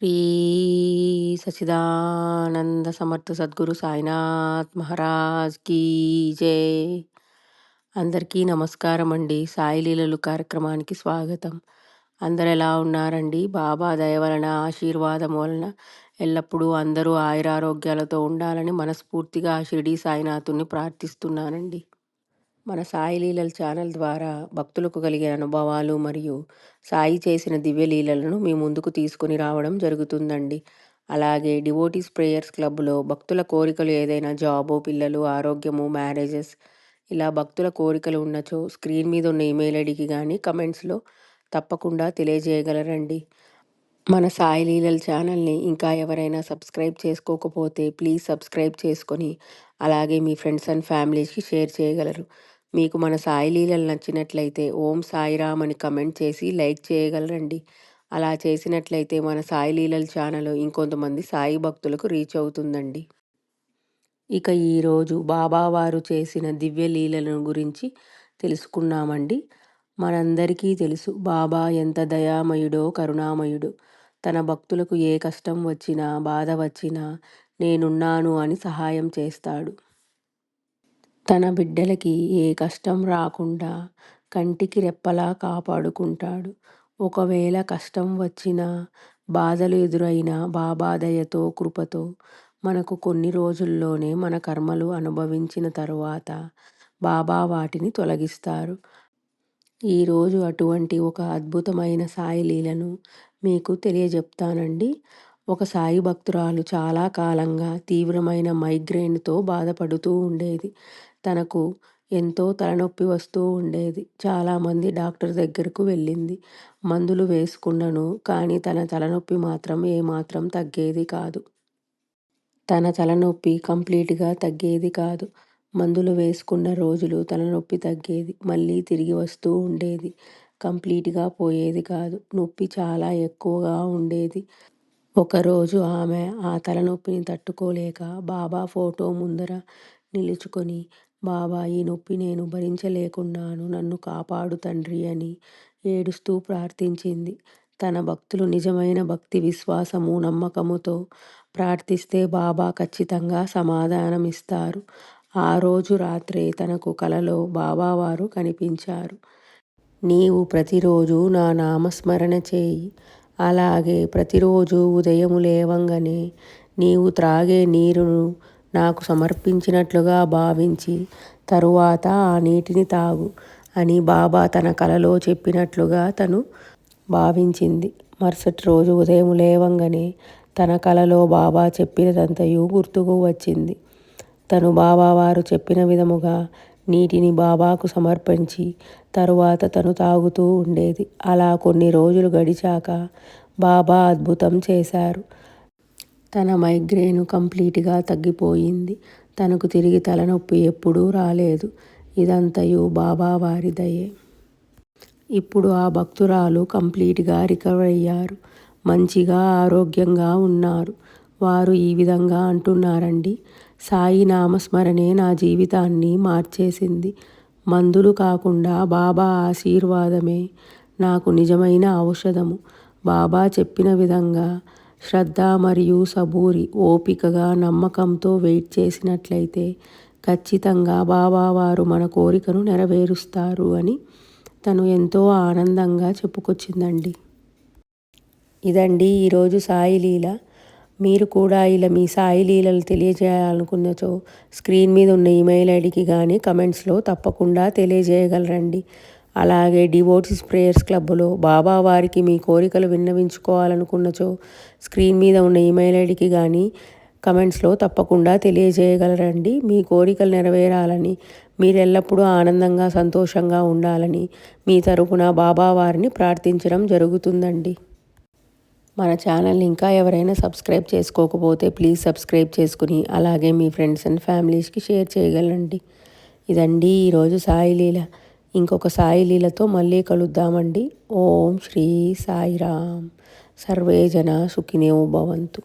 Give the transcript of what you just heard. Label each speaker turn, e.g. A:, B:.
A: శ్రీ సచిదానంద సమర్థ సద్గురు సాయినాథ్ మహారాజ్ కీ జై. అందరికీ నమస్కారం అండి. సాయి లీలలు కార్యక్రమానికి స్వాగతం. అందరు ఎలా ఉన్నారండి? బాబా దయ వలన ఆశీర్వాదం వలన ఎల్లప్పుడూ అందరూ ఆయురారోగ్యాలతో ఉండాలని మనస్ఫూర్తిగా షిరిడి సాయినాథుని ప్రార్థిస్తున్నానండి. మన సాయి లీలల ఛానల్ ద్వారా భక్తులకు కలిగే అనుభవాలు మరియు సాయి చేసిన దివ్యలీలలను మీ ముందుకు తీసుకుని రావడం జరుగుతుందండి. అలాగే డివోటీస్ ప్రేయర్స్ క్లబ్లో భక్తుల కోరికలు ఏదైనా జాబు పిల్లలు ఆరోగ్యము మ్యారేజెస్ ఇలా భక్తుల కోరికలు ఉన్నచో స్క్రీన్ మీద ఉన్న ఈమెయిల్ ఐడికి కానీ కమెంట్స్లో తప్పకుండా తెలియజేయగలరండి. మన సాయి లీలల ఛానల్ని ఇంకా ఎవరైనా సబ్స్క్రైబ్ చేసుకోకపోతే ప్లీజ్ సబ్స్క్రైబ్ చేసుకొని అలాగే మీ ఫ్రెండ్స్ అండ్ ఫ్యామిలీస్కి షేర్ చేయగలరు. మీకు మన సాయి లీలలు నచ్చినట్లయితే ఓం సాయిరామ్ అని కమెంట్ చేసి లైక్ చేయగలరండి. అలా చేసినట్లయితే మన సాయి లీలల ఛానల్ ఇంకొంతమంది సాయి భక్తులకు రీచ్ అవుతుందండి. ఇక ఈరోజు బాబావారు చేసిన దివ్య లీలలను గురించి తెలుసుకున్నామండి. మనందరికీ తెలుసు బాబా ఎంత దయామయుడో కరుణామయుడు. తన భక్తులకు ఏ కష్టం వచ్చినా బాధ వచ్చినా నేనున్నాను అని సహాయం చేస్తాడు. తన బిడ్డలకి ఏ కష్టం రాకుండా కంటికి రెప్పలా కాపాడుకుంటాడు. ఒకవేళ కష్టం వచ్చినా బాధలు ఎదురైనా బాబా దయతో కృపతో మనకు కొన్ని రోజుల్లోనే మన కర్మలు అనుభవించిన తరువాత బాబా వాటిని తొలగిస్తారు. ఈరోజు అటువంటి ఒక అద్భుతమైన సాయి లీలను మీకు తెలియజెప్తానండి. ఒక సాయి భక్తురాలు చాలా కాలంగా తీవ్రమైన మైగ్రేన్తో బాధపడుతూ ఉండేది. తనకు ఎంతో తలనొప్పి వస్తూ ఉండేది. చాలామంది డాక్టర్ దగ్గరకు వెళ్ళింది. మందులు వేసుకున్నను కానీ తన తలనొప్పి మాత్రం ఏమాత్రం తగ్గేది కాదు. తన తలనొప్పి కంప్లీట్గా తగ్గేది కాదు. మందులు వేసుకున్న రోజులు తలనొప్పి తగ్గేది మళ్ళీ తిరిగి వస్తూ ఉండేది. కంప్లీట్గా పోయేది కాదు. నొప్పి చాలా ఎక్కువగా ఉండేది. ఒకరోజు ఆమె ఆ తలనొప్పిని తట్టుకోలేక బాబా ఫోటో ముందర నిలుచుకొని బాబా ఈ నొప్పి నేను భరించలేకున్నాను. నన్ను కాపాడు తండ్రి అని ఏడుస్తూ ప్రార్థించింది. తన భక్తులు నిజమైన భక్తి విశ్వాసము నమ్మకముతో ప్రార్థిస్తే బాబా ఖచ్చితంగా సమాధానమిస్తారు. ఆ రోజు రాత్రే తనకు కలలో బాబావారు కనిపించారు. నీవు ప్రతిరోజు నా నామస్మరణ చేయి. అలాగే ప్రతిరోజు ఉదయము లేవంగానే నీవు త్రాగే నీరును నాకు సమర్పించినట్లుగా భావించి తరువాత ఆ నీటిని తాగు అని బాబా తన కలలో చెప్పినట్లుగా తను భావించింది. మరుసటి రోజు ఉదయం లేవంగానే తన కలలో బాబా చెప్పినదంతయు గుర్తుకు వచ్చింది. తను బాబావారు చెప్పిన విధముగా నీటిని బాబాకు సమర్పించి తరువాత తను తాగుతూ ఉండేది. అలా కొన్ని రోజులు గడిచాక బాబా అద్భుతం చేశారు. తన మైగ్రేను కంప్లీట్గా తగ్గిపోయింది. తనకు తిరిగి తలనొప్పి ఎప్పుడూ రాలేదు. ఇదంతయు బాబా వారి దయే. ఇప్పుడు ఆ భక్తురాలు కంప్లీట్గా రికవర్ అయ్యారు. మంచిగా ఆరోగ్యంగా ఉన్నారు. వారు ఈ విధంగా అంటున్నారండి. సాయి నామస్మరణే నా జీవితాన్ని మార్చేసింది. మందులు కాకుండా బాబా ఆశీర్వాదమే. నాకు నిజమైన ఔషధము. బాబా చెప్పిన విధంగా శ్రద్ధ మరియు సబూరి ఓపికగా నమ్మకంతో వెయిట్ చేసినట్లయితే ఖచ్చితంగా బాబావారు మన కోరికను నెరవేరుస్తారు అని తను ఎంతో ఆనందంగా చెప్పుకొచ్చిందండి. ఇదండి ఈరోజు సాయి లీల. మీరు కూడా ఇలా మీ సాయి లీలలు తెలియజేయాలనుకున్నచో స్క్రీన్ మీద ఉన్న ఈమెయిల్ ఐడికి కానీ కమెంట్స్లో తప్పకుండా తెలియజేయగలరండి. అలాగే డివోటీస్ ప్రేయర్స్ క్లబ్లో బాబా వారికి మీ కోరికలు విన్నవించుకోవాలనుకున్నచో స్క్రీన్ మీద ఉన్న ఈమెయిల్ ఐడికి కానీ కమెంట్స్లో తప్పకుండా తెలియజేయగలరండి. మీ కోరికలు నెరవేరాలని మీరు ఎల్లప్పుడూ ఆనందంగా సంతోషంగా ఉండాలని మీ తరపున బాబా వారిని ప్రార్థించడం జరుగుతుందండి. మన ఛానల్ని ఇంకా ఎవరైనా సబ్స్క్రైబ్ చేసుకోకపోతే ప్లీజ్ సబ్స్క్రైబ్ చేసుకుని అలాగే మీ ఫ్రెండ్స్ అండ్ ఫ్యామిలీస్కి షేర్ చేయగలండి. ఇదండి ఈరోజు సాయిలీల ఇంకొక సాయి లీలతో మళ్ళీ కలుద్దామండి. ఓం శ్రీ సాయిరామ్. సర్వే జన సుఖినో భవంతు.